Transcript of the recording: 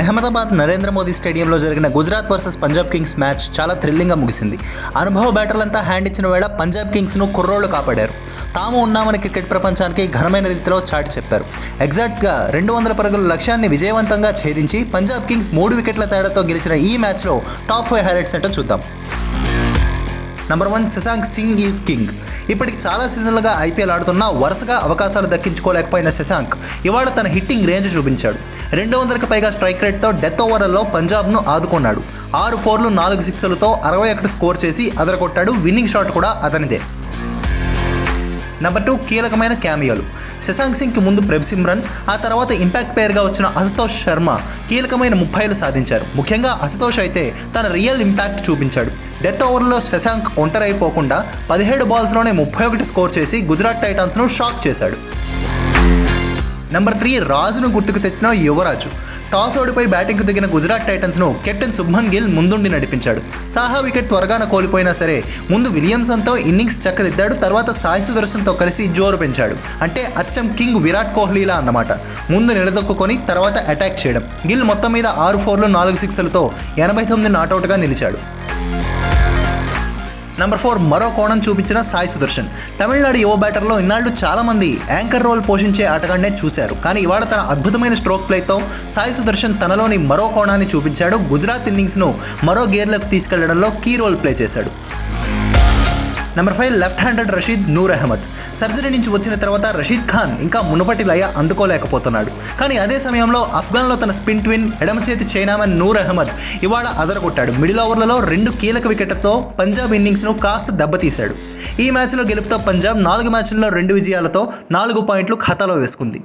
అహ్మదాబాద్ నరేంద్ర మోదీ స్టేడియంలో జరిగిన Gujarat versus Punjab kings match చాలా థ్రిల్లింగ్గా ముగిసింది. అనుభవ బ్యాటర్లంతా హ్యాండ్ ఇచ్చిన వేళ పంజాబ్ కింగ్స్ను కుర్రోళ్ళు కాపాడారు. తాము ఉన్నామని క్రికెట్ ప్రపంచానికి ఘనమైన రీతిలో చాటి చెప్పారు. ఎగ్జాక్ట్గా రెండు వందల పరుగుల లక్ష్యాన్ని విజయవంతంగా ఛేదించి పంజాబ్ కింగ్స్ మూడు వికెట్ల తేడాతో గెలిచిన ఈ మ్యాచ్లో టాప్ ఫైవ్ హైలైట్స్ ఏంటో చూద్దాం. Number one Shashank Singh is king ఇప్పటికి చాలా సీజన్లుగా ఐపీఎల్ ఆడుతున్న వరుసగా అవకాశాలు దక్కించుకోలేకపోయిన శశాంక్ ఇవాళ తన హిట్టింగ్ రేంజ్ చూపించాడు. రెండు వందలకు పైగా స్ట్రైక్ రేట్తో డెత్ ఓవర్లలో పంజాబ్ను ఆదుకున్నాడు. ఆరు ఫోర్లు నాలుగు సిక్స్లతో అరవై ఒకటి స్కోర్ చేసి అదరగొట్టాడు. విన్నింగ్ షాట్ కూడా అతనిదే. నెంబర్ టూ కీలకమైన క్యామియోలు శశాంక్ సింగ్కి ముందు ప్రెబ్ సిమ్రన్ ఆ తర్వాత ఇంపాక్ట్ ప్లేయర్గా వచ్చిన అశుతోష్ శర్మ కీలకమైన ముప్పైలు సాధించారు. ముఖ్యంగా అశుతోష్ అయితే తన రియల్ ఇంపాక్ట్ చూపించాడు. డెత్ ఓవర్లో శశాంక్ ఒంటరైపోకుండా పదిహేడు బాల్స్లోనే ముప్పై ఒకటి స్కోర్ చేసి గుజరాత్ టైటాన్స్ను షాక్ చేశాడు. నెంబర్ త్రీ రాజును గుర్తుకు తెచ్చిన యువరాజు. టాస్ ఓడిపై బ్యాటింగ్కు దిగిన గుజరాత్ టైటన్స్ను కెప్టెన్ శుభ్మన్ గిల్ ముందుండి నడిపించాడు. సాహా వికెట్ త్వరగాన కోల్పోయినా సరే ముందు విలియమ్సన్తో ఇన్నింగ్స్ చక్కదిద్దాడు తర్వాత సాయి సుదర్శన్తో కలిసి జోరు పెంచాడు. అంటే అచ్చం కింగ్ విరాట్ కోహ్లీలా అన్నమాట. ముందు నిలదొక్కుని తర్వాత అటాక్ చేయడం. గిల్ మొత్తం మీద ఆరు ఫోర్లు నాలుగు సిక్స్లతో ఎనభై తొమ్మిది నాటౌట్గా నిలిచాడు. నెంబర్ ఫోర్ మరో కోణం చూపించిన సాయి సుదర్శన్. తమిళనాడు యువ బ్యాటర్లో ఇన్నాళ్ళు చాలామంది యాంకర్ రోల్ పోషించే ఆటగాడినే చూశారు. కానీ ఇవాళ తన అద్భుతమైన స్ట్రోక్ ప్లేతో సాయి సుదర్శన్ తనలోని మరో కోణాన్ని చూపించాడు. గుజరాత్ ఇన్నింగ్స్ను మరో గేర్లకు తీసుకెళ్ళడంలో కీ రోల్ ప్లే చేశాడు. Number five left handed Rashid Noor Ahmad. Surgery నుంచి వచ్చిన తర్వాత రషీద్ ఖాన్ ఇంకా మునుపటి లయ అందుకోలేకపోతున్నాడు. కానీ అదే సమయంలో ఆఫ్ఘన్లో తన స్పిన్ ట్విన్ ఎడమ చేతి చైనామన్ నూర్ అహ్మద్ ఇవాళ అదరగొట్టాడు. మిడిల్ ఓవర్లలో రెండు కీలక వికెట్లతో పంజాబ్ ఇన్నింగ్స్ను కాస్త దెబ్బతీశాడు. ఈ మ్యాచ్లో గెలుపుతో పంజాబ్ నాలుగు మ్యాచ్ల్లో రెండు విజయాలతో నాలుగు పాయింట్లు ఖాతాలో వేసుకుంది.